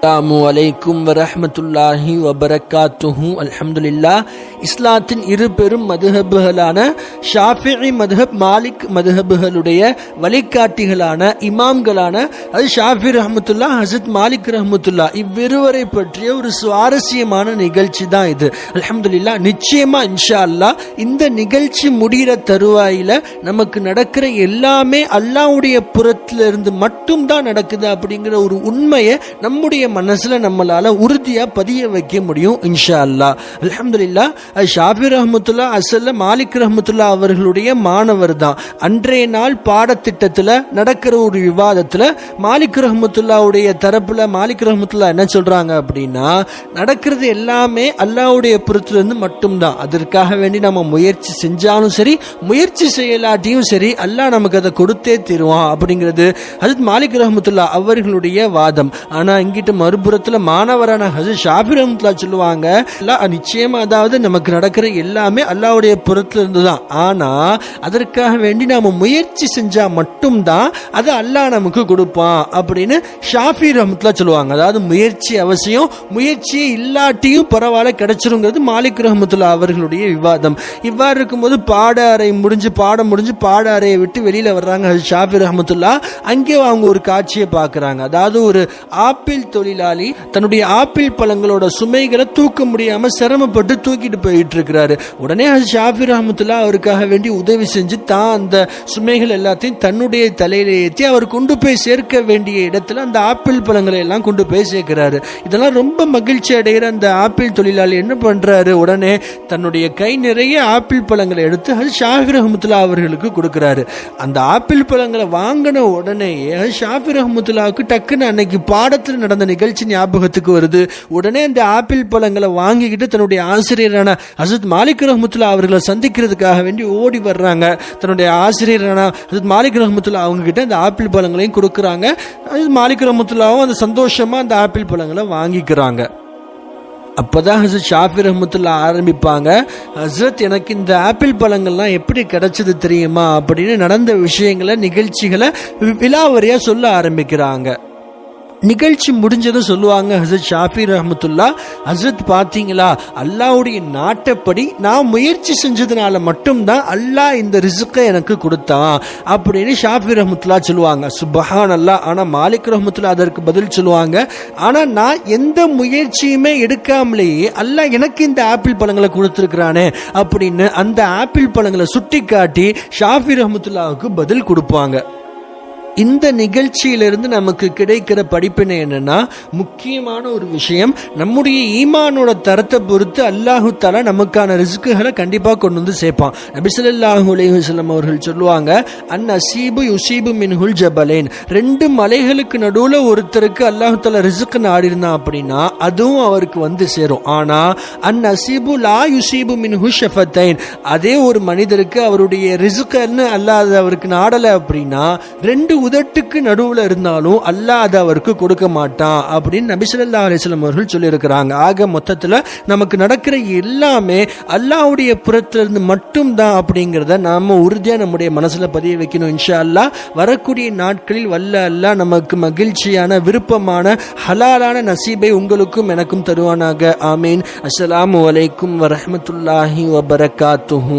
அஸ்ஸலாமு அலைக்கும் வரஹ்மத்துல்லாஹி வபரகாத்துஹு அல்ஹம்துலில்லா இஸ்லாத்தின் இரு பெரும் மதுஹபுகளான ஷாஃபிஇ மதுஹப் மாலிக் மதுஹபுகளுடைய வழிகாட்டிகளான இமாம்களான அது ஷாஃபி ரஹமத்துல்லா ஹசத் மாலிக் ரஹமத்துல்லா இவ்விருவரை பற்றிய ஒரு சுவாரஸ்யமான நிகழ்ச்சி தான் இது அல்ஹம்துலில்லா நிச்சயமா இன்ஷா அல்லாஹ் இந்த நிகழ்ச்சி முடிகிற தருவாயில நமக்கு நடக்கிற எல்லாமே அல்லாவுடைய புறத்திலிருந்து மட்டும்தான் நடக்குது அப்படிங்கிற ஒரு உண்மையை நம்முடைய மனசில் நம்மளால் உறுதியாக பதிய வைக்க முடியும் இன்ஷா அல்லா அலமதுல்லா ஷாபி ரஹமத்துல்லா அசல்ல மாலிக் ரஹமத்துல்லா அவர்களுடைய மாணவர் தான். அன்றைய நாள் பாடத்திட்டத்தில் நடக்கிற ஒரு விவாதத்தில் மாலிக் ரஹமத்துல்லாவுடைய தரப்பில் மாலிக் ரஹமத்துல்லா என்ன சொல்கிறாங்க அப்படின்னா நடக்கிறது எல்லாமே அல்லாவுடைய புறத்துலேருந்து மட்டும்தான். அதற்காக வேண்டி நம்ம முயற்சி செஞ்சாலும் சரி முயற்சி செய்யலாட்டியும் சரி அல்லாஹ் நமக்கு அதை கொடுத்தே தருவான் அப்படிங்கிறது அது மாலிக் ரஹமத்துல்லா அவர்களுடைய வாதம். ஆனால் இங்கிட்டு மறுபுறத்துல மாணவரான ஹசர் ஷாஃபி ரஹமத்துல்லா சொல்லுவாங்க நிச்சயமா அதாவது நமக்கு நடக்கிற எல்லாமே அல்லாவுடைய புறத்துல இருந்துதான் ஆனா அதற்காக வேண்டி நாம முயற்சி செஞ்சா மட்டும்தான் அது அல்லாஹ் நமக்கு கொடுப்பான் அப்படின்னு ஷாஃபி ரஹமத்துல்லா சொல்லுவாங்க. அதாவது முயற்சி அவசியம் முயற்சியே இல்லாட்டியும் பரவாயில்ல கிடைச்சிருங்கிறது மாலிக் ரஹமத்துல்லா அவர்களுடைய விவாதம். இவ்வாறு இருக்கும்போது பாட அறை முடிஞ்சு பாடம் முடிஞ்சு பாட அறையை விட்டு வெளியில வர்றாங்க ஷாஃபி ரஹமத்துல்லா அங்கே அவங்க ஒரு காட்சியை பார்க்கறாங்க. அதாவது ஒரு ஆப்பிள் தொழில் தொழிலாளி தன்னுடைய ஆப்பிள் பழங்களோட சுமைகளை தூக்க முடியாம சிரமப்பட்டு தூக்கிட்டு போயிட்டு இருக்கிறாரு உடனே ஹஜ்ரத் ஷாஃபி ரஹமத்துல்லா அவருக்காக வேண்டி உதவி செஞ்சு தான் அந்த சுமைகள் எல்லாத்தையும் தன்னுடைய தலையில ஏற்றி அவர் கொண்டு போய் சேர்க்க வேண்டிய இடத்துல அந்த ஆப்பிள் பழங்களை எல்லாம் கொண்டு போய் சேர்க்கிறாரு. இதெல்லாம் ரொம்ப மகிழ்ச்சி அடைகிற அந்த ஆப்பிள் தொழிலாளி என்ன பண்றாரு? உடனே தன்னுடைய கை நிறைய ஆப்பிள் பழங்களை எடுத்து அது ஷாஃபி ரஹமத்துல்லா அவர்களுக்கு கொடுக்குறாரு. அந்த ஆப்பிள் பழங்களை வாங்கின உடனே அது ஷாஃபி ரஹமத்துல்லாவுக்கு டக்குன்னு அன்னைக்கு பாடத்தில் நடந்த நிகழ்ச்சி ஞாபகத்துக்கு வருது. உடனே அந்த ஆப்பிள் பழங்களை வாங்கிக்கிட்டு தன்னுடைய ஆசிரியரான ஹசத் மாலிக் ரஹமத்துல்லா அவர்களை சந்திக்கிறதுக்காக வேண்டி ஓடி வர்றாங்க. தன்னுடைய ஆசிரியரான ஹசத் மாலிக் ரஹமத்துல்லா அவங்க கிட்ட அந்த ஆப்பிள் பழங்களையும் கொடுக்குறாங்க. ஹசரத் மாலிக் ரஹமத்துல்லாவும் அந்த சந்தோஷமா அந்த ஆப்பிள் பழங்களை வாங்கிக்கிறாங்க. அப்போதான் ஹசரத் ஷாஃபி ரஹமத்துல்லா ஆரம்பிப்பாங்க. ஹசரத் எனக்கு இந்த ஆப்பிள் பழங்கள்லாம் எப்படி கிடைச்சது தெரியுமா? அப்படின்னு நடந்த விஷயங்களை நிகழ்ச்சிகளை வி- சொல்ல ஆரம்பிக்கிறாங்க. நிகழ்ச்சி முடிஞ்சதும் சொல்லுவாங்க ஹசரத் ஷாஃபி ரஹமத்துல்லா ஹசரத் பார்த்தீங்களா அல்லாவுடைய நாட்டப்படி நான் முயற்சி செஞ்சதுனால மட்டும்தான் அல்லாஹ் இந்த ரிசுக்கை எனக்கு கொடுத்தான் அப்படின்னு ஷாஃபி ரஹமத்துல்லா சொல்லுவாங்க. சுபஹான் அல்லாஹ் ஆனால் மாலிக் ரஹமத்துல்லா அதற்கு பதில் சொல்லுவாங்க. ஆனால் நான் எந்த முயற்சியுமே எடுக்காமலேயே அல்லாஹ் எனக்கு இந்த ஆப்பிள் பழங்களை கொடுத்துருக்குறானே அப்படின்னு அந்த ஆப்பிள் பழங்களை சுட்டி காட்டி ஷாஃபி ரஹமத்துல்லாவுக்கு பதில் கொடுப்பாங்க. இந்த நிகழ்ச்சியிலிருந்து நமக்கு கிடைக்கிற படிப்பினை என்னன்னா முக்கியமான ஒரு விஷயம் நம்முடைய ஈமானோட தரத்தை பொறுத்து அல்லாஹு தாலா நமக்கான ரிஸ்க்குகளை கண்டிப்பாக கொண்டு வந்து சேர்ப்பான். நபிசல்லாஹு அலேஹுசல்லம் அவர்கள் சொல்லுவாங்க அன் அசீபு யுசீபு மின்ஹுல் ஜபலேன். ரெண்டு மலைகளுக்கு நடுவில் ஒருத்தருக்கு அல்லாஹு தாலா ரிஸ்க் நாடிருந்தான் அப்படின்னா அதுவும் அவருக்கு வந்து சேரும். ஆனா அன் அசீபு லா யுசீபு மின்ஹு ஷஃபத்தைன். அதே ஒரு மனிதருக்கு அவருடைய ரிசுக்கன்னு அல்லாத அவருக்கு நாடலை அப்படின்னா ரெண்டு உதட்டுக்கு நடுவில் இருந்தாலும் அல்லாஹ் அதை அவருக்கு கொடுக்க மாட்டான் அப்படின்னு நபிசல்லா அலிஸ்லம் அவர்கள் சொல்லியிருக்கிறாங்க. ஆக மொத்தத்தில் நமக்கு நடக்கிற எல்லாமே அல்லாஹ்வுடைய புறத்திலிருந்து மட்டும்தான் அப்படிங்கிறத நாம உறுதியாக நம்முடைய மனசில் பதிய வைக்கணும். இன்ஷா அல்லாஹ் வரக்கூடிய நாட்களில் வல்ல அல்லாஹ் நமக்கு மகிழ்ச்சியான விருப்பமான ஹலாலான நசீபை உங்களுக்கும் எனக்கும் தருவானாக. ஆமீன். அஸ்லாம் வலைக்கும் வரமத்துல்லாஹி வபரகாத்துஹு.